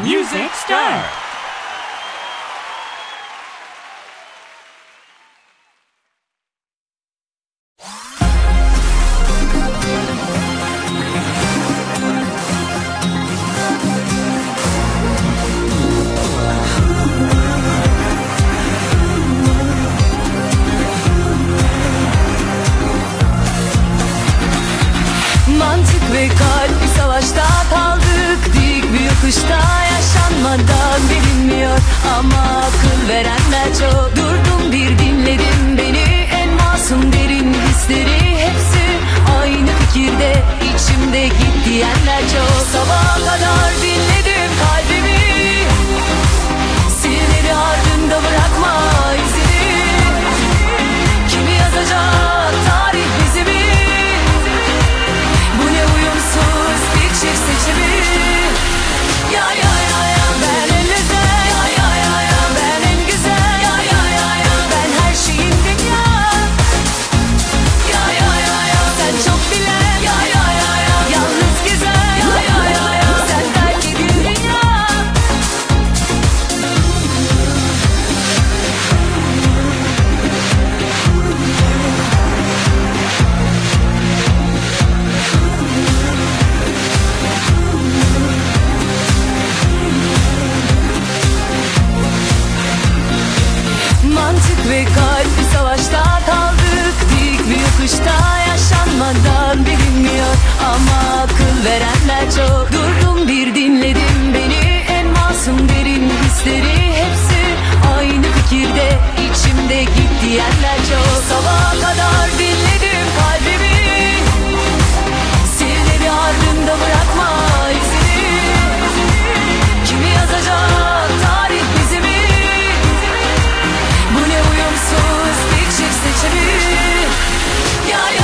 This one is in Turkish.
Music Star. Mantık ve kalp bir savaşta kaldık Dik bir yokuşta yaşanmadan bilinmiyor Ama akıl verenler çok. Durdum bir dinledim beni En masum derin hisleri. Hepsi Aynı fikirde içimde git diyenler çok. Sabaha kadar başta kaldık dik bir yokuşta yaşanmadan bilinmiyor. Ama akıl verenler çok. Durdum bir dinledim beni en masum derin hisleri. Hepsi aynı fikirde içimde git diyenler Yeah, yeah.